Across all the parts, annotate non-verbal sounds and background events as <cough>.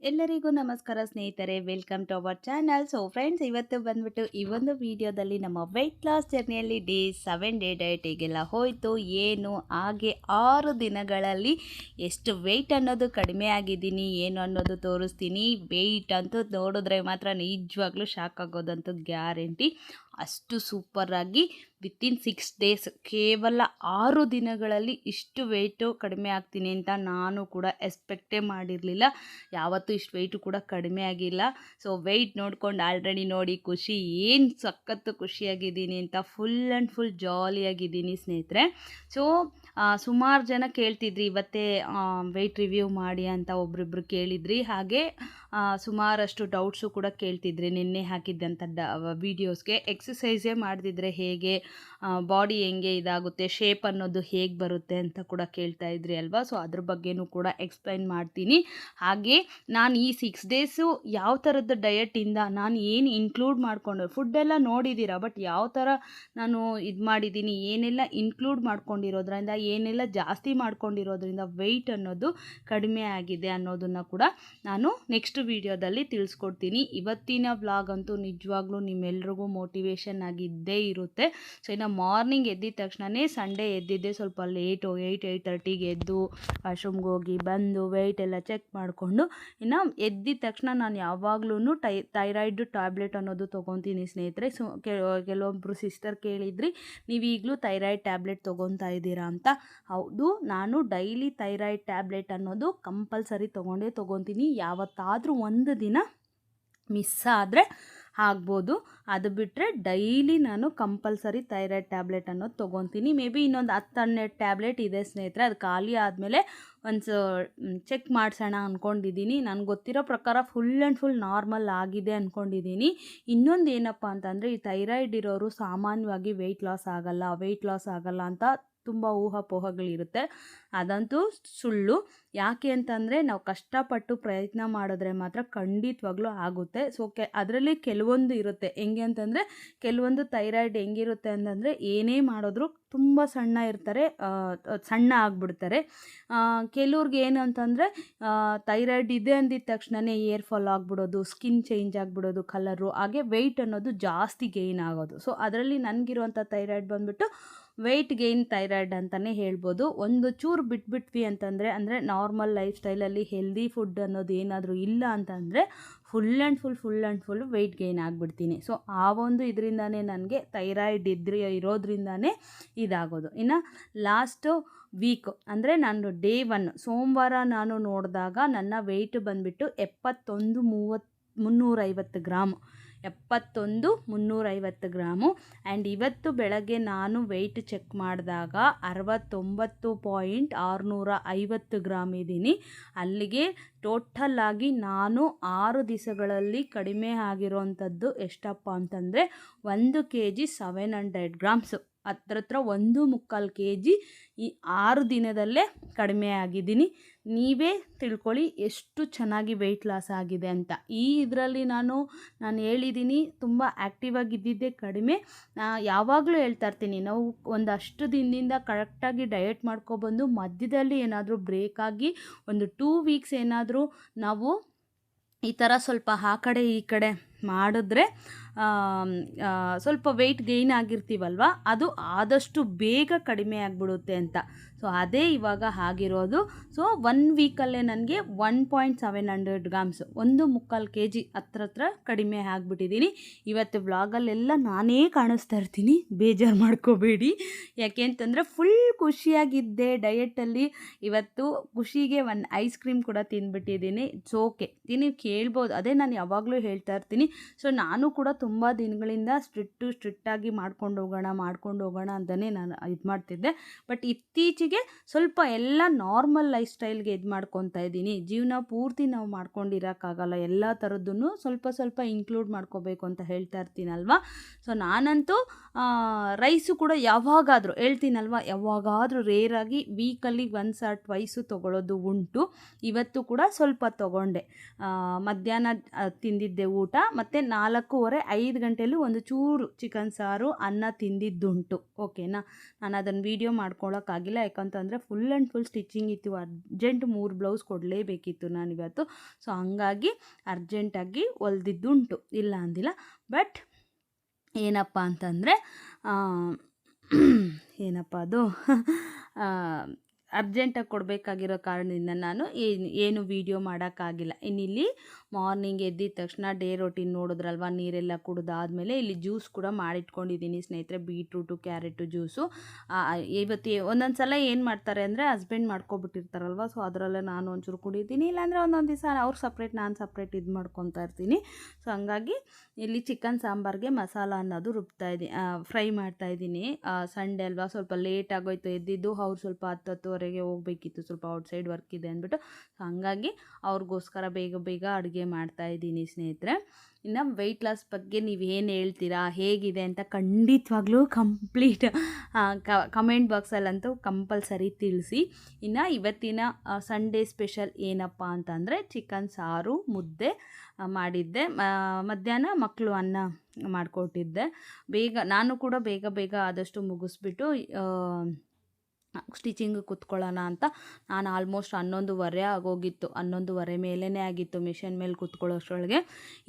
ಎಲ್ಲರಿಗೂ ನಮಸ್ಕಾರ ಸ್ನೇಹಿತರೆ welcome to our channel so friends ಇವತ್ತು ಬಂದ್ಬಿಟ್ಟು ಈ ಒಂದು ವಿಡಿಯೋದಲ್ಲಿ ನಮ್ಮ ವೆಯ್ಟ್ ಲಾಸ್ ಜರ್ನಿಯಲ್ಲಿ ಡೇ ಸೆವೆನ್ ಡೇ ಡಯಟಿಗೆಲ್ಲ ಹೋಯಿತು. ಏನು, ಹಾಗೆ ಆರು ದಿನಗಳಲ್ಲಿ ಎಷ್ಟು ವೆಯ್ಟ್ ಅನ್ನೋದು ಕಡಿಮೆ ಆಗಿದ್ದೀನಿ, ಏನು ಅನ್ನೋದು ತೋರಿಸ್ತೀನಿ. ವೆಯ್ಟ್ ಅಂತೂ ನೋಡಿದ್ರೆ ಮಾತ್ರ ನಿಜವಾಗ್ಲೂ ಶಾಕ್ ಆಗೋದಂತೂ ಗ್ಯಾರಂಟಿ ಅಷ್ಟು ಸೂಪರಾಗಿ ವಿತಿನ್ ಸಿಕ್ಸ್ ಡೇಸ್ ಕೇವಲ ಆರು ದಿನಗಳಲ್ಲಿ ಇಷ್ಟು ವೆಯ್ಟು ಕಡಿಮೆ ಆಗ್ತೀನಿ ಅಂತ ನಾನು ಕೂಡ ಎಕ್ಸ್ಪೆಕ್ಟೇ ಮಾಡಿರಲಿಲ್ಲ. ಯಾವತ್ತೂ ಇಷ್ಟು ವೆಯ್ಟು ಕೂಡ ಕಡಿಮೆ ಆಗಿಲ್ಲ. ಸೊ ವೆಯ್ಟ್ ನೋಡ್ಕೊಂಡು ಆಲ್ರೆಡಿ ನೋಡಿ, ಖುಷಿ. ಏನು ಸಖತ್ತು ಖುಷಿಯಾಗಿದ್ದೀನಿ ಅಂತ ಫುಲ್ ಆ್ಯಂಡ್ ಫುಲ್ ಜಾಲಿಯಾಗಿದ್ದೀನಿ ಸ್ನೇಹಿತರೆ. ಸೊ ಸುಮಾರು ಜನ ಕೇಳ್ತಿದ್ರಿ, ಇವತ್ತೇ ವೆಯ್ಟ್ ರಿವ್ಯೂ ಮಾಡಿ ಅಂತ ಒಬ್ರಿಬ್ರು ಕೇಳಿದ್ರಿ. ಹಾಗೆ ಸುಮಾರಷ್ಟು ಡೌಟ್ಸು ಕೂಡ ಕೇಳ್ತಿದ್ರಿ. ನಿನ್ನೆ ಹಾಕಿದ್ದಂಥ ಡ ವೀಡಿಯೋಸ್ಗೆ ಎಕ್ಸಸೈಸೇ ಮಾಡಿದ್ರೆ ಹೇಗೆ ಬಾಡಿ ಹೆಂಗೆ ಇದಾಗುತ್ತೆ ಶೇಪ್ ಅನ್ನೋದು ಹೇಗೆ ಬರುತ್ತೆ ಅಂತ ಕೂಡ ಕೇಳ್ತಾ ಇದ್ರಿ ಅಲ್ವಾ? ಸೊ ಅದ್ರ ಬಗ್ಗೆನೂ ಕೂಡ ಎಕ್ಸ್ಪ್ಲೈನ್ ಮಾಡ್ತೀನಿ. ಹಾಗೆ, ನಾನು ಈ ಸಿಕ್ಸ್ ಡೇಸು ಯಾವ ಥರದ ಡಯಟಿಂದ ನಾನು ಏನು ಇನ್ಕ್ಲೂಡ್ ಮಾಡಿಕೊಂಡು ಫುಡ್ಡೆಲ್ಲ ನೋಡಿದ್ದೀರಾ ಬಟ್ ಯಾವ ಥರ ನಾನು ಇದು ಮಾಡಿದ್ದೀನಿ ಏನೆಲ್ಲ ಇನ್ಕ್ಲೂಡ್ ಮಾಡ್ಕೊಂಡಿರೋದ್ರಿಂದ ಏನೆಲ್ಲ ಜಾಸ್ತಿ ಮಾಡ್ಕೊಂಡಿರೋದ್ರಿಂದ ವೆಯ್ಟ್ ಅನ್ನೋದು ಕಡಿಮೆ ಆಗಿದೆ ಅನ್ನೋದನ್ನು ಕೂಡ ನಾನು ನೆಕ್ಸ್ಟ್ ವಿಡಿಯೋದಲ್ಲಿ ತಿಳಿಸ್ಕೊಡ್ತೀನಿ. ಇವತ್ತಿನ ವ್ಲಾಗ್ ಅಂತೂ ನಿಜವಾಗ್ಲೂ ನಿಮ್ಮೆಲ್ರಿಗೂ ಮೋಟಿವೇಶನ್ ಆಗಿದ್ದೇ ಇರುತ್ತೆ. ಸೊ ಇನ್ನು ಮಾರ್ನಿಂಗ್ ಎದ್ದಿದ ತಕ್ಷಣವೇ ಸಂಡೇ ಎದ್ದಿದ್ದೆ ಸ್ವಲ್ಪ ಲೇಟು ಏಯ್ಟ್ ಏಯ್ಟ್ ತರ್ಟಿಗೆ ಎದ್ದು ವಾಶ್ರೂಮ್ಗೆ ಹೋಗಿ ಬಂದು ವೆಯ್ಟ್ ಎಲ್ಲ ಚೆಕ್ ಮಾಡಿಕೊಂಡು ಇನ್ನು ಎದ್ದಿದ ತಕ್ಷಣ ನಾನು ಯಾವಾಗ್ಲೂ ಥೈರಾಯ್ಡ್ ಟ್ಯಾಬ್ಲೆಟ್ ಅನ್ನೋದು ತೊಗೊತೀನಿ ಸ್ನೇಹಿತರೆ. ಸೊ ಕೆಲವೊಬ್ಬರು ಸಿಸ್ಟರ್ ಕೇಳಿದ್ರಿ ನೀವು ಈಗಲೂ ಥೈರಾಯ್ಡ್ ಟ್ಯಾಬ್ಲೆಟ್ ತೊಗೊತಾ ಇದ್ದೀರಾ ಅಂತ? ಹೌದು, ನಾನು ಡೈಲಿ ಥೈರಾಯ್ಡ್ ಟ್ಯಾಬ್ಲೆಟ್ ಅನ್ನೋದು ಕಂಪಲ್ಸರಿ ತೊಗೊಂಡೇ ತೊಗೊತೀನಿ. ಯಾವತ್ತಾದರೂ ಒಂದು ದಿನ ಮಿಸ್ ಆದರೆ ಆಗ್ಬೋದು. ಅದು ಬಿಟ್ಟರೆ ಡೈಲಿ ನಾನು ಕಂಪಲ್ಸರಿ ಥೈರಾಯ್ಡ್ ಟ್ಯಾಬ್ಲೆಟ್ ಅನ್ನೋದು ತೊಗೊತೀನಿ. ಮೇ ಬಿ ಇನ್ನೊಂದು ಹತ್ತು ಹನ್ನೆರಡು ಟ್ಯಾಬ್ಲೆಟ್ ಇದೆ ಸ್ನೇಹಿತರೆ, ಅದು ಖಾಲಿ ಆದಮೇಲೆ ಒಂದು ಚೆಕ್ ಮಾಡಿಸೋಣ ಅಂದ್ಕೊಂಡಿದ್ದೀನಿ ನನಗೆ ಗೊತ್ತಿರೋ ಪ್ರಕಾರ ಫುಲ್ ಆ್ಯಂಡ್ ಫುಲ್ ನಾರ್ಮಲ್ ಆಗಿದೆ ಅಂದ್ಕೊಂಡಿದ್ದೀನಿ ಇನ್ನೊಂದು ಏನಪ್ಪ ಅಂತಂದರೆ, ಈ ಥೈರಾಯ್ಡ್ ಇರೋರು ಸಾಮಾನ್ಯವಾಗಿ ವೆಯ್ಟ್ ಲಾಸ್ ಆಗಲ್ಲ ವೆಯ್ಟ್ ಲಾಸ್ ಆಗಲ್ಲ ಅಂತ ತುಂಬ ಊಹಾಪೋಹಗಳಿರುತ್ತೆ. ಅದಂತೂ ಸುಳ್ಳು. ಯಾಕೆ ಅಂತಂದರೆ ನಾವು ಕಷ್ಟಪಟ್ಟು ಪ್ರಯತ್ನ ಮಾಡಿದ್ರೆ ಮಾತ್ರ ಖಂಡಿತವಾಗ್ಲೂ ಆಗುತ್ತೆ. ಸೊ ಕೆ, ಅದರಲ್ಲಿ ಕೆಲವೊಂದು ಇರುತ್ತೆ. ಹೆಂಗೆ ಅಂತಂದರೆ ಕೆಲವೊಂದು ಥೈರಾಯ್ಡ್ ಹೆಂಗಿರುತ್ತೆ ಅಂತಂದರೆ ಏನೇ ಮಾಡಿದ್ರು ತುಂಬ ಸಣ್ಣ ಇರ್ತಾರೆ ಸಣ್ಣ ಆಗಿಬಿಡ್ತಾರೆ. ಕೆಲವ್ರಿಗೆ ಏನು ಅಂತಂದರೆ ಥೈರಾಯ್ಡ್ ಇದೆ ಅಂದಿದ್ದ ತಕ್ಷಣವೇ ಏರ್ ಫಾಲ್ ಆಗಿಬಿಡೋದು, ಸ್ಕಿನ್ ಚೇಂಜ್ ಆಗಿಬಿಡೋದು, ಕಲರು, ಹಾಗೆ ವೆಯ್ಟ್ ಅನ್ನೋದು ಜಾಸ್ತಿ ಗೇನ್ ಆಗೋದು. ಸೊ ಅದರಲ್ಲಿ ನನಗಿರುವಂಥ ಥೈರಾಯ್ಡ್ ಬಂದುಬಿಟ್ಟು ವೆಯ್ಟ್ ಗೇನ್ ಥೈರಾಯ್ಡ್ ಅಂತಲೇ ಹೇಳ್ಬೋದು. ಒಂದು ಚೂರು ಬಿಟ್ಬಿಟ್ವಿ ಅಂತಂದರೆ, ಅಂದರೆ ನಾರ್ಮಲ್ ಲೈಫ್ ಸ್ಟೈಲಲ್ಲಿ ಹೆಲ್ದಿ ಫುಡ್ ಅನ್ನೋದು ಏನಾದರೂ ಇಲ್ಲ ಅಂತಂದರೆ full and full full and full weight gain ಆಗಿಬಿಡ್ತೀನಿ. So ಆ ಒಂದು ಇದರಿಂದಾನೇ ನನಗೆ ಥೈರಾಯ್ಡ್ ಇದ್ರಿ, ಇರೋದ್ರಿಂದಾನೇ ಇದಾಗೋದು. ಇನ್ನು ಲಾಸ್ಟು ವೀಕ್ ಅಂದರೆ ನಾನು ಡೇ ಒನ್ ಸೋಮವಾರ ನಾನು ನೋಡಿದಾಗ ನನ್ನ ವೆಯ್ಟ್ ಬಂದುಬಿಟ್ಟು ಎಪ್ಪತ್ತೊಂದು, ಮೂವತ್ತು, ಮುನ್ನೂರೈವತ್ತು ಗ್ರಾಮು. ಎಪ್ಪತ್ತೊಂದು, ಮುನ್ನೂರೈವತ್ತು ಗ್ರಾಮು. ಆ್ಯಂಡ್ ಇವತ್ತು ಬೆಳಗ್ಗೆ ನಾನು ವೆಯ್ಟ್ ಚೆಕ್ ಮಾಡಿದಾಗ ಅರವತ್ತೊಂಬತ್ತು ಪಾಯಿಂಟ್ ಆರುನೂರ ಐವತ್ತು ಗ್ರಾಮ್ ಇದ್ದೀನಿ. ಅಲ್ಲಿಗೆ ಟೋಟಲ್ ಆಗಿ ನಾನು ಆರು ದಿವಸಗಳಲ್ಲಿ ಕಡಿಮೆ ಆಗಿರೋವಂಥದ್ದು ಎಷ್ಟಪ್ಪ ಅಂತಂದರೆ ಒಂದು K G seven hundred grams. ಹತ್ರ ಒಂದು ಮುಕ್ಕಾಲು ಕೆ ಜಿ ಈ ಆರು ದಿನದಲ್ಲೇ ಕಡಿಮೆ ಆಗಿದ್ದೀನಿ. ನೀವೇ ತಿಳ್ಕೊಳ್ಳಿ ಎಷ್ಟು ಚೆನ್ನಾಗಿ ವೆಯ್ಟ್ ಲಾಸ್ ಆಗಿದೆ ಅಂತ. ಈ ಇದರಲ್ಲಿ ನಾನು ನಾನು ಹೇಳಿದ್ದೀನಿ ತುಂಬ ಆ್ಯಕ್ಟಿವ್ ಆಗಿದ್ದಿದ್ದೇ ಕಡಿಮೆ. ಯಾವಾಗಲೂ ಹೇಳ್ತಾ ಇರ್ತೀನಿ, ನಾವು ಒಂದಷ್ಟು ದಿನದಿಂದ ಕರೆಕ್ಟಾಗಿ ಡಯಟ್ ಮಾಡ್ಕೊಬಂದು ಮಧ್ಯದಲ್ಲಿ ಏನಾದರೂ ಬ್ರೇಕ್ ಆಗಿ ಒಂದು ಟೂ ವೀಕ್ಸ್ ಏನಾದರೂ ನಾವು ಈ ಥರ ಸ್ವಲ್ಪ ಆ ಕಡೆ ಈ ಕಡೆ ಮಾಡಿದ್ರೆ ಸ್ವಲ್ಪ ವೆಯ್ಟ್ ಗೈನ್ ಆಗಿರ್ತೀವಲ್ವ? ಅದು ಆದಷ್ಟು ಬೇಗ ಕಡಿಮೆ ಆಗಿಬಿಡುತ್ತೆ ಅಂತ. ಸೊ ಅದೇ ಇವಾಗ ಆಗಿರೋದು ಸೊ ಒನ್ ವೀಕಲ್ಲೇ ನನಗೆ one point seven hundred grams ಒಂದು ಮುಕ್ಕಾಲು ಕೆ ಜಿ ಹತ್ರ ಹತ್ರ ಕಡಿಮೆ ಆಗಿಬಿಟ್ಟಿದ್ದೀನಿ ಇವತ್ತು ವ್ಲಾಗಲ್ಲೆಲ್ಲ ನಾನೇ ಕಾಣಿಸ್ತಾ ಇರ್ತೀನಿ. ಬೇಜಾರು ಮಾಡ್ಕೋಬೇಡಿ. ಯಾಕೆ ಅಂತಂದರೆ ಫುಲ್ ಖುಷಿಯಾಗಿದ್ದೆ ಡಯೆಟಲ್ಲಿ ಇವತ್ತು ಖುಷಿಗೆ ಒಂದು ಐಸ್ ಕ್ರೀಮ್ ಕೂಡ ತಿಂದ್ಬಿಟ್ಟಿದ್ದೀನಿ ಸೋಕೆ ಓಕೆ ನೀವು ಕೇಳ್ಬೋದು. ಅದೇ ನಾನು ಯಾವಾಗಲೂ ಹೇಳ್ತಾ ಇರ್ತೀನಿ. ಸೊ ನಾನು ಕೂಡ ತುಂಬ ದಿನಗಳಿಂದ ಸ್ಟ್ರಿಕ್ಟು ಸ್ಟ್ರಿಕ್ಟಾಗಿ ಮಾಡ್ಕೊಂಡು ಹೋಗೋಣ ಮಾಡ್ಕೊಂಡು ಹೋಗೋಣ ಅಂತಲೇ ನಾನು ಇದು ಮಾಡ್ತಿದ್ದೆ. ಬಟ್ ಇತ್ತೀಚೆಗೆ ಸ್ವಲ್ಪ ಎಲ್ಲ ನಾರ್ಮಲ್ ಲೈಫ್ ಸ್ಟೈಲ್ಗೆ ಇದು ಮಾಡ್ಕೊತಾ ಇದ್ದೀನಿ. ಜೀವನ ಪೂರ್ತಿ ನಾವು ಮಾಡ್ಕೊಂಡಿರೋಕ್ಕಾಗಲ್ಲ. ಎಲ್ಲ ಥರದ್ದನ್ನು ಸ್ವಲ್ಪ ಸ್ವಲ್ಪ ಇನ್ಕ್ಲೂಡ್ ಮಾಡ್ಕೋಬೇಕು ಅಂತ ಹೇಳ್ತಾ ಇರ್ತೀನಲ್ವ? ಸೊ ನಾನಂತೂ ರೈಸು ಕೂಡ ಯಾವಾಗಾದರೂ ಹೇಳ್ತೀನಲ್ವ? ಯಾವಾಗಾದರೂ ರೇರಾಗಿ ವೀಕಲ್ಲಿ ಒನ್ಸ್ ಆರ್ ಟ್ವೈಸು ತೊಗೊಳ್ಳೋದು ಉಂಟು. ಇವತ್ತು ಕೂಡ ಸ್ವಲ್ಪ ತೊಗೊಂಡೆ. ಮಧ್ಯಾಹ್ನ ತಿಂದಿದ್ದೆ ಊಟ. ಮತ್ತು ನಾಲ್ಕೂವರೆ ಐದು ಗಂಟೆಯಲ್ಲೂ ಒಂದು ಚೂರು ಚಿಕನ್ ಸಾರು, ಅನ್ನ ತಿಂದಿದ್ದುಂಟು. ಓಕೆನಾ? ನಾನು ಅದನ್ನು ವೀಡಿಯೋ ಮಾಡ್ಕೊಳ್ಳೋಕ್ಕಾಗಿಲ್ಲ ಯಾಕಂತಂದರೆ ಫುಲ್ ಆ್ಯಂಡ್ ಫುಲ್ ಸ್ಟಿಚಿಂಗ್ ಇತ್ತು. ಅರ್ಜೆಂಟ್ ಮೂರು ಬ್ಲೌಸ್ ಕೊಡಲೇಬೇಕಿತ್ತು ನಾನು ಇವತ್ತು ಸೊ ಹಂಗಾಗಿ ಅರ್ಜೆಂಟಾಗಿ ಹೊಲ್ದಿದ್ದುಂಟು ಇಲ್ಲ ಅಂದಿಲ್ಲ. ಬಟ್ ಏನಪ್ಪ ಅಂತಂದರೆ ಏನಪ್ಪ ಅದು? ಅರ್ಜೆಂಟಾಗಿ ಕೊಡಬೇಕಾಗಿರೋ ಕಾರಣದಿಂದ ನಾನು ಏನು ವೀಡಿಯೋ ಮಾಡೋಕ್ಕಾಗಿಲ್ಲ. ಇನ್ನಿಲ್ಲಿ ಮಾರ್ನಿಂಗ್ ಎದ್ದಿದ ತಕ್ಷಣ ಡೇ ರೊಟೀನ್ ನೋಡಿದ್ರಲ್ವ, ನೀರೆಲ್ಲ ಕುಡಿದಾದ್ಮೇಲೆ ಇಲ್ಲಿ ಜ್ಯೂಸ್ ಕೂಡ ಮಾಡಿಟ್ಕೊಂಡಿದ್ದೀನಿ ಸ್ನೇಹಿತರೆ ಬೀಟ್ರೂಟು ಕ್ಯಾರೆಟು ಜ್ಯೂಸು ಇವತ್ತು ಒಂದೊಂದು ಸಲ ಏನು ಮಾಡ್ತಾರೆ ಅಂದರೆ ಹಸ್ಬೆಂಡ್ ಮಾಡ್ಕೊಬಿಟ್ಟಿರ್ತಾರಲ್ವ ಸೊ ಅದರಲ್ಲೇ ನಾನು ಒಂಚೂರು ಕುಡಿದ್ದೀನಿ ಇಲ್ಲಾಂದರೆ ಒಂದೊಂದು ದಿವಸ ಅವ್ರು ಸಪ್ರೇಟ್ ನಾನು ಸಪ್ರೇಟ್ ಇದು ಮಾಡ್ಕೊತಾ ಇರ್ತೀನಿ. ಸೊ ಹಂಗಾಗಿ ಇಲ್ಲಿ ಚಿಕನ್ ಸಾಂಬಾರ್ಗೆ ಮಸಾಲ ಅನ್ನೋದು ರುಬ್ತಾ ಇದ್ದೀನಿ ಫ್ರೈ ಮಾಡ್ತಾ ಇದ್ದೀನಿ. ಸಂಡೇ ಅಲ್ವಾ, ಸ್ವಲ್ಪ ಲೇಟ್ ಆಗೋಯ್ತು, ಎದ್ದಿದ್ದು, ಅವ್ರು ಸ್ವಲ್ಪ ಹತ್ತು ಹತ್ತುವರೆಗೆ ಹೋಗಬೇಕಿತ್ತು, ಸ್ವಲ್ಪ ಔಟ್ಸೈಡ್ ವರ್ಕ್ ಇದೆ ಅಂದ್ಬಿಟ್ಟು. ಹಂಗಾಗಿ ಅವ್ರಿಗೋಸ್ಕರ ಬೇಗ ಬೇಗ ಅಡುಗೆ ಮಾಡ್ತಾ ಇದ್ದೀನಿ ಸ್ನೇಹಿತರೆ. ಇನ್ನು ವೆಯ್ಟ್ ಲಾಸ್ ಬಗ್ಗೆ ನೀವು ಏನು ಹೇಳ್ತೀರಾ, ಹೇಗಿದೆ ಅಂತ ಖಂಡಿತವಾಗ್ಲೂ ಕಂಪ್ಲೀಟ್ ಕಮೆಂಟ್ ಬಾಕ್ಸಲ್ಲಂತೂ ಕಂಪಲ್ಸರಿ ತಿಳಿಸಿ. ಇನ್ನು ಇವತ್ತಿನ ಸಂಡೇ ಸ್ಪೆಷಲ್ ಏನಪ್ಪ ಅಂತಂದರೆ ಚಿಕನ್ ಸಾರು ಮುದ್ದೆ ಮಾಡಿದ್ದೆ. ಮಧ್ಯಾಹ್ನ ಮಕ್ಕಳು ಅನ್ನ ಮಾಡಿಕೊಟ್ಟಿದ್ದೆ. ಬೇಗ, ನಾನು ಕೂಡ ಬೇಗ ಬೇಗ ಆದಷ್ಟು ಮುಗಿಸ್ಬಿಟ್ಟು ಸ್ಟಿಚಿಂಗ್ ಕುತ್ಕೊಳ್ಳೋಣ ಅಂತ ನಾನು ಆಲ್ಮೋಸ್ಟ್ ಹನ್ನೊಂದುವರೆ ಆಗೋಗಿತ್ತು. ಹನ್ನೊಂದುವರೆ ಮೇಲೇ ಆಗಿತ್ತು ಮಿಷನ್ ಮೇಲೆ ಕೂತ್ಕೊಳ್ಳೋಷ್ರೊಳಗೆ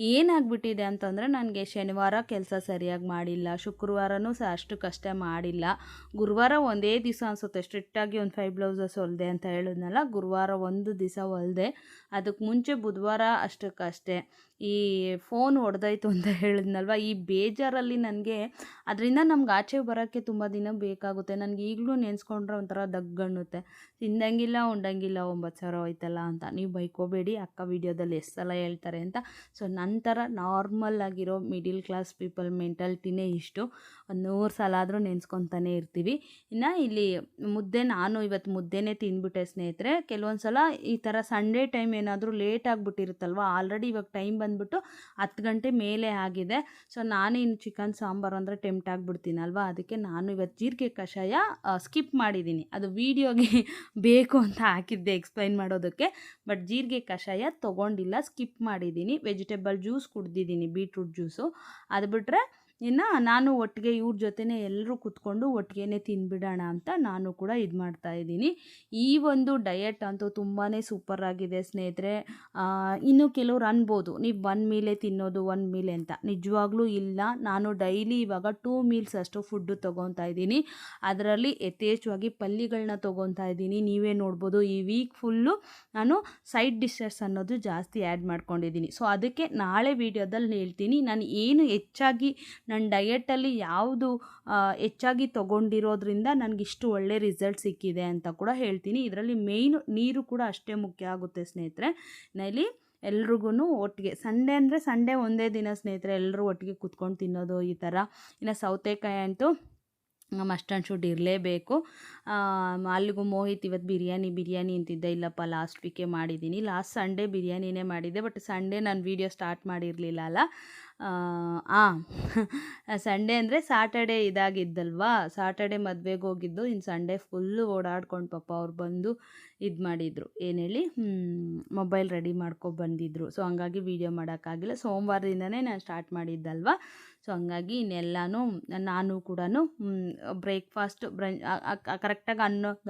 ಏನಾಗ್ಬಿಟ್ಟಿದೆ ಅಂತಂದರೆ ನನಗೆ ಶನಿವಾರ ಕೆಲಸ ಸರಿಯಾಗಿ ಮಾಡಿಲ್ಲ. ಶುಕ್ರವಾರನೂ ಸಹ ಅಷ್ಟಕ್ಕಷ್ಟೇ ಮಾಡಿಲ್ಲ. ಗುರುವಾರ ಒಂದೇ ದಿವಸ ಅನಿಸುತ್ತೆ. ಸ್ಟ್ರಿಕ್ಟಾಗಿ ಒಂದು ಫೈವ್ ಬ್ಲೌಸಸ್ ಹೊಲಿದೆ ಅಂತ ಹೇಳಿದ್ನಲ್ಲ, ಗುರುವಾರ ಒಂದು ದಿವಸ ಹೊಲಿದೆ. ಅದಕ್ಕೆ ಮುಂಚೆ ಬುಧವಾರ ಅಷ್ಟಕ್ಕಷ್ಟೇ. ಈ ಫೋನ್ ಹೊಡೆದಾಯ್ತು ಅಂತ ಹೇಳಿದ್ನಲ್ವ? ಈ ಬೇಜಾರಲ್ಲಿ ನನಗೆ ಅದರಿಂದ ನಮ್ಗೆ ಆಚೆ ಬರೋಕ್ಕೆ ತುಂಬ ದಿನ ಬೇಕಾಗುತ್ತೆ. ನನಗೆ ಈಗಲೂ ನೆನೆಸ್ಕೊಂಡ್ರೆ ಒಂಥರ ದಗ್ಗಣ್ಣುತ್ತೆ. ತಿಂದಂಗಿಲ್ಲ, ಉಂಡಂಗಿಲ್ಲ, ಒಂಬತ್ತು ಸಾವಿರ ಹೋಯ್ತಲ್ಲ ಅಂತ. ನೀವು ಬೈಕೋಬೇಡಿ, ಅಕ್ಕ ವಿಡಿಯೋದಲ್ಲಿ ಎಷ್ಟು ಸಲ ಹೇಳ್ತಾರೆ ಅಂತ. ಸೊ, ನಂತರ ನಾರ್ಮಲ್ ಆಗಿರೋ ಮಿಡಿಲ್ ಕ್ಲಾಸ್ ಪೀಪಲ್ ಮೆಂಟಾಲಿಟಿನೇ ಇಷ್ಟು. ಒಂದು ನೂರು ಸಲ ಆದರೂ ನೆನೆಸ್ಕೊತಾನೆ ಇರ್ತೀವಿ. ಇನ್ನು ಇಲ್ಲಿ ಮುದ್ದೆ, ನಾನು ಇವತ್ತು ಮುದ್ದೆನೇ ತಿಂದ್ಬಿಟ್ಟೆ ಸ್ನೇಹಿತರೆ. ಕೆಲವೊಂದು ಸಲ ಈ ಥರ ಸಂಡೇ ಟೈಮ್ ಏನಾದರೂ ಲೇಟ್ ಆಗಿಬಿಟ್ಟಿರುತ್ತಲ್ವ? ಆಲ್ರೆಡಿ ಇವಾಗ ಟೈಮ್ ಬಂದ್ಬಿಟ್ಟು ಹತ್ತು ಗಂಟೆ ಮೇಲೆ ಆಗಿದೆ. ಸೊ ನಾನು ಇನ್ನು ಚಿಕನ್, ಸಾಂಬಾರು ಅಂದರೆ ಟೆಂಪ್ಟ್ ಆಗಿಬಿಡ್ತೀನಲ್ವ? ಅದಕ್ಕೆ ನಾನು ಇವತ್ತು ಜೀರಿಗೆ ಕಷಾಯ ಸ್ಕಿಪ್ ಮಾಡಿದ್ದೀನಿ. ಅದು ವೀಡಿಯೋಗೆ <laughs> ಬೇಕು ಅಂತ ಹಾಕಿದ್ದೆ ಎಕ್ಸ್ಪ್ಲೈನ್ ಮಾಡೋದಕ್ಕೆ. ಬಟ್ ಜೀರಿಗೆ ಕಷಾಯ ತೊಗೊಂಡಿಲ್ಲ, ಸ್ಕಿಪ್ ಮಾಡಿದ್ದೀನಿ. ವೆಜಿಟೇಬಲ್ ಜ್ಯೂಸ್ ಕುಡ್ದಿದ್ದೀನಿ ಬೀಟ್ರೂಟ್ ಜ್ಯೂಸು ಅದು ಬಿಟ್ಟರೆ ಇನ್ನು ನಾನು ಒಟ್ಟಿಗೆ ಇವ್ರ ಜೊತೆನೇ ಎಲ್ಲರೂ ಕೂತ್ಕೊಂಡು ಒಟ್ಟಿಗೆ ತಿನ್ಬಿಡೋಣ ಅಂತ ನಾನು ಕೂಡ ಇದು ಮಾಡ್ತಾ ಇದ್ದೀನಿ. ಈ ಒಂದು ಡಯಟ್ ಅಂತೂ ತುಂಬಾ ಸೂಪರ್ ಆಗಿದೆ ಸ್ನೇಹಿತರೆ. ಇನ್ನು ಕೆಲವ್ರು ಅನ್ಬೋದು, ನೀವು ಒನ್ ಮೀಲೇ ತಿನ್ನೋದು ಒನ್ ಮೀಲೆ ಅಂತ. ನಿಜವಾಗ್ಲೂ ಇಲ್ಲ. ನಾನು ಡೈಲಿ ಇವಾಗ ಟೂ ಮೀಲ್ಸ್ ಅಷ್ಟು ಫುಡ್ಡು ತೊಗೊತಾ ಇದ್ದೀನಿ. ಅದರಲ್ಲಿ ಯಥೇಚ್ಛವಾಗಿ ಪಲ್ಯಗಳನ್ನ ತೊಗೊತಾ ಇದ್ದೀನಿ. ನೀವೇ ನೋಡ್ಬೋದು, ಈ ವೀಕ್ ಫುಲ್ಲು ನಾನು ಸೈಡ್ ಡಿಶಸ್ ಅನ್ನೋದು ಜಾಸ್ತಿ ಆ್ಯಡ್ ಮಾಡ್ಕೊಂಡಿದ್ದೀನಿ. ಸೊ ಅದಕ್ಕೆ ನಾಳೆ ವೀಡಿಯೋದಲ್ಲಿ ಹೇಳ್ತೀನಿ. ನಾನು ಏನು ಹೆಚ್ಚಾಗಿ ನನ್ನ ಡಯೆಟಲ್ಲಿ ಯಾವುದು ಹೆಚ್ಚಾಗಿ ತೊಗೊಂಡಿರೋದ್ರಿಂದ ಇಷ್ಟು ಒಳ್ಳೆ ರಿಸಲ್ಟ್ ಸಿಕ್ಕಿದೆ ಅಂತ ಕೂಡ ಹೇಳ್ತೀನಿ. ಇದರಲ್ಲಿ ಮೇಯ್ನು ನೀರು ಕೂಡ ಅಷ್ಟೇ ಮುಖ್ಯ ಆಗುತ್ತೆ ಸ್ನೇಹಿತರೆ. ಇಲ್ಲಿ ಎಲ್ರಿಗೂ ಒಟ್ಟಿಗೆ, ಸಂಡೇ ಅಂದರೆ ಸಂಡೇ ಒಂದೇ ದಿನ ಸ್ನೇಹಿತರೆ ಎಲ್ಲರೂ ಒಟ್ಟಿಗೆ ಕುತ್ಕೊಂಡು ತಿನ್ನೋದು ಈ ಥರ. ಇನ್ನು ಸೌತೆಕಾಯಿ ಅಂತೂ ಮಸ್ಟ್ ಆ್ಯಂಡ್ ಶುಡ್ ಇರಲೇಬೇಕು. ಅಲ್ಲಿಗೂ ಮೋಹಿತ್ ಇವತ್ತು ಬಿರಿಯಾನಿ ಬಿರಿಯಾನಿ ಅಂತಿದ್ದೆ. ಇಲ್ಲಪ್ಪ ಲಾಸ್ಟ್ ವೀಕೆ ಮಾಡಿದ್ದೀನಿ. ಲಾಸ್ಟ್ ಸಂಡೇ ಬಿರಿಯಾನಿನೇ ಮಾಡಿದ್ದೆ. ಬಟ್ ಸಂಡೇ ನಾನು ವೀಡಿಯೋ ಸ್ಟಾರ್ಟ್ ಮಾಡಿರಲಿಲ್ಲ ಅಲ್ಲ. ಹಾಂ <laughs> ಸಂಡೇ ಅಂದರೆ ಸಾಟರ್ಡೇ ಇದಾಗಿದ್ದಲ್ವಾ? ಸಾಟರ್ಡೆ ಮದುವೆಗೆ ಹೋಗಿದ್ದು ಇನ್ನು ಸಂಡೇ ಫುಲ್ಲು ಓಡಾಡ್ಕೊಂಡು ಪಾಪ ಅವ್ರು ಬಂದು ಇದು ಮಾಡಿದರು. ಏನು ಮೊಬೈಲ್ ರೆಡಿ ಮಾಡ್ಕೊ ಬಂದಿದ್ದರು ಸೊ ಹಂಗಾಗಿ ವೀಡಿಯೋ ಮಾಡೋಕ್ಕಾಗಿಲ್ಲ. ಸೋಮವಾರದಿಂದನೇ ನಾನು ಸ್ಟಾರ್ಟ್ ಮಾಡಿದ್ದಲ್ವ? ಸೊ ಹಂಗಾಗಿ ಇನ್ನೆಲ್ಲನೂ, ನಾನು ಕೂಡ ಬ್ರೇಕ್ಫಾಸ್ಟ್ ಬ್ರ ಕರೆಕ್ಟಾಗಿ ಅನ್ನೋಗ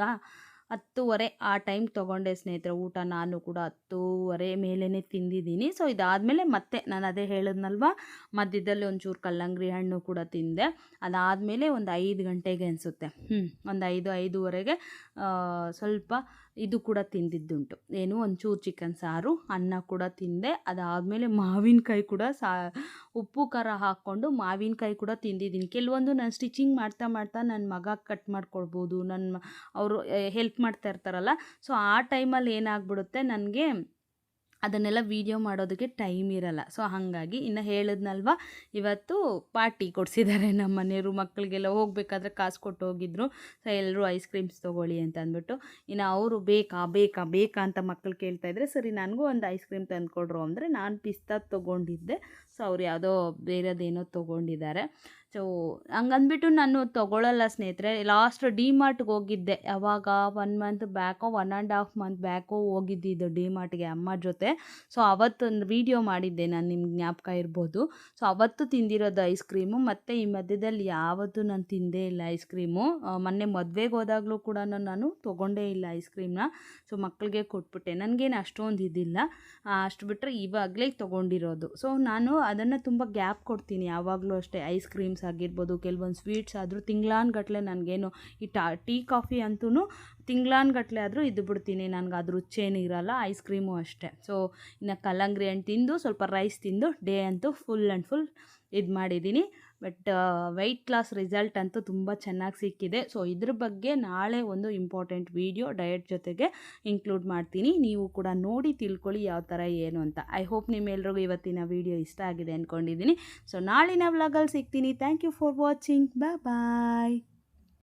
ಹತ್ತುವರೆ ಆ ಟೈಮ್ ತೊಗೊಂಡೆ ಸ್ನೇಹಿತರೆ, ಊಟ ನಾನು ಕೂಡ ಹತ್ತೂವರೆ ಮೇಲೇ ತಿಂದಿದ್ದೀನಿ. ಸೊ ಇದಾದಮೇಲೆ ಮತ್ತೆ ನಾನು ಅದೇ ಹೇಳಿದ್ನಲ್ವ, ಮಧ್ಯದಲ್ಲಿ ಒಂಚೂರು ಕಲ್ಲಂಗಡಿ ಹಣ್ಣು ಕೂಡ ತಿಂದೆ. ಅದಾದಮೇಲೆ ಒಂದು ಐದು ಗಂಟೆಗೆ ಅನಿಸುತ್ತೆ. ಹ್ಞೂ ಒಂದು ಐದು, ಐದೂವರೆಗೆ ಸ್ವಲ್ಪ ಇದು ಕೂಡ ತಿಂದಿದ್ದುಂಟು. ಏನು ಒಂಚೂರು ಚಿಕನ್ ಸಾರು, ಅನ್ನ ಕೂಡ ತಿಂದೆ. ಅದಾದಮೇಲೆ ಮಾವಿನಕಾಯಿ ಕೂಡ ಸಾ, ಉಪ್ಪು, ಖಾರ ಹಾಕ್ಕೊಂಡು ಮಾವಿನಕಾಯಿ ಕೂಡ ತಿಂದಿದ್ದೀನಿ. ಕೆಲವೊಂದು ನಾನು ಸ್ಟಿಚಿಂಗ್ ಮಾಡ್ತಾ ಮಾಡ್ತಾ ನನ್ನ ಮಗ ಕಟ್ ಮಾಡ್ಕೊಳ್ಬೋದು ನನ್ನ ಅವರು ಹೆಲ್ಪ್ ಮಾಡ್ತಾ ಇರ್ತಾರಲ್ಲ. ಸೊ ಆ ಟೈಮಲ್ಲಿ ಏನಾಗ್ಬಿಡುತ್ತೆ? ನನಗೆ ಅದನ್ನೆಲ್ಲ ವೀಡಿಯೋ ಮಾಡೋದಕ್ಕೆ ಟೈಮ್ ಇರಲ್ಲ. ಸೊ ಹಾಗಾಗಿ ಇನ್ನು ಹೇಳಿದ್ನಲ್ವ, ಇವತ್ತು ಪಾರ್ಟಿ ಕೊಡಿಸಿದ್ದಾರೆ <laughs> ನಮ್ಮ ಮನೆಯವರು ಮಕ್ಕಳಿಗೆಲ್ಲ ಹೋಗಬೇಕಾದ್ರೆ ಕಾಸು ಕೊಟ್ಟು ಹೋಗಿದ್ರು. ಸೊ ಎಲ್ಲರೂ ಐಸ್ ಕ್ರೀಮ್ಸ್ ತೊಗೊಳ್ಳಿ ಅಂತ ಅಂದ್ಬಿಟ್ಟು, ಇನ್ನು ಅವರು ಬೇಕಾ ಬೇಕಾ ಬೇಕಾ ಅಂತ ಮಕ್ಕಳು ಕೇಳ್ತಾ ಇದ್ರೆ, ಸರಿ ನನಗೂ ಒಂದು ಐಸ್ ಕ್ರೀಮ್ ತಂದುಕೊಡ್ರು ಅಂದರೆ ನಾನು ಪಿಸ್ತಾ ತೊಗೊಂಡಿದ್ದೆ. ಸೊ ಅವ್ರು ಯಾವುದೋ ಬೇರೆದೇನೋ ತೊಗೊಂಡಿದ್ದಾರೆ. ಸೊ ಹಂಗಂದ್ಬಿಟ್ಟು ನಾನು ತೊಗೊಳ್ಳಲ್ಲ ಸ್ನೇಹಿತರೆ. ಲಾಸ್ಟ್ ಡಿ ಮಾರ್ಟ್ಗೆ ಹೋಗಿದ್ದೆ ಯಾವಾಗ ಒನ್ ಮಂತ್ ಬ್ಯಾಕೋ ಒನ್ ಆ್ಯಂಡ್ ಹಾಫ್ ಮಂತ್ ಬ್ಯಾಕೋ ಹೋಗಿದ್ದಿದ್ದು ಡಿ ಮಾರ್ಟ್ಗೆ ಅಮ್ಮ ಜೊತೆ. ಸೊ ಅವತ್ತೊಂದು ವೀಡಿಯೋ ಮಾಡಿದ್ದೆ ನಾನು ನಿಮ್ಗೆ ಜ್ಞಾಪಕ ಇರ್ಬೋದು. ಸೊ ಅವತ್ತು ತಿಂದಿರೋದು ಐಸ್ ಕ್ರೀಮು ಮತ್ತು ಈ ಮಧ್ಯದಲ್ಲಿ ಯಾವತ್ತೂ ನಾನು ತಿಂದೇ ಇಲ್ಲ ಐಸ್ ಕ್ರೀಮು ಮೊನ್ನೆ ಮದುವೆಗೆ ಹೋದಾಗಲೂ ಕೂಡ ನಾನು ತೊಗೊಂಡೇ ಇಲ್ಲ ಐಸ್ ಕ್ರೀಮ್ನ ಸೊ ಮಕ್ಕಳಿಗೆ ಕೊಟ್ಬಿಟ್ಟೆ. ನನಗೇನು ಅಷ್ಟೊಂದು ಇದಿಲ್ಲ. ಅಷ್ಟು ಬಿಟ್ಟರೆ ಇವಾಗಲೇ ತೊಗೊಂಡಿರೋದು. ಸೊ ನಾನು ಅದನ್ನು ತುಂಬ ಗ್ಯಾಪ್ ಕೊಡ್ತೀನಿ ಯಾವಾಗಲೂ ಅಷ್ಟೇ ಐಸ್ ಕ್ರೀಮ್ಸ್ ಆಗಿರ್ಬೋದು, ಕೆಲವೊಂದು ಸ್ವೀಟ್ಸ್ ಆದರೂ ತಿಂಗ್ಳಾನ್ಗಟ್ಲೆ ನನಗೇನು ಈ ಟಾ, ಟೀ, ಕಾಫಿ ಅಂತೂ ತಿಂಗ್ಳಾನ್ಗಟ್ಲೆ ಆದರೂ ಇದ್ದು ಬಿಡ್ತೀನಿ. ನನಗೆ ಅದು ರುಚೇನು ಇರಲ್ಲ ಐಸ್ ಕ್ರೀಮು ಅಷ್ಟೇ. ಸೊ ಇನ್ನು ಕಲ್ಲಂಗಡಿ ಹಣ್ಣು ತಿಂದು, ಸ್ವಲ್ಪ ರೈಸ್ ತಿಂದು ಡೇ ಅಂತೂ ಫುಲ್ ಆ್ಯಂಡ್ ಫುಲ್ ಇದು ಮಾಡಿದ್ದೀನಿ. ಬಟ್ ವೆಯ್ಟ್ ಲಾಸ್ ರಿಸಲ್ಟ್ ಅಂತೂ ತುಂಬ ಚೆನ್ನಾಗಿ ಸಿಕ್ಕಿದೆ. ಸೊ ಇದ್ರ ಬಗ್ಗೆ ನಾಳೆ ಒಂದು ಇಂಪಾರ್ಟೆಂಟ್ ವೀಡಿಯೋ ಡಯಟ್ ಜೊತೆಗೆ ಇನ್ಕ್ಲೂಡ್ ಮಾಡ್ತೀನಿ. ನೀವು ಕೂಡ ನೋಡಿ ತಿಳ್ಕೊಳ್ಳಿ ಯಾವ ಥರ ಏನು ಅಂತ. ಐ ಹೋಪ್ ನಿಮ್ಮೆಲ್ರಿಗೂ ಇವತ್ತಿನ ವಿಡಿಯೋ ಇಷ್ಟ ಆಗಿದೆ ಅಂದ್ಕೊಂಡಿದ್ದೀನಿ ಸೊ ನಾಳಿನ ವ್ಲಾಗಲ್ಲಿ ಸಿಗ್ತೀನಿ. Thank you for watching bye bye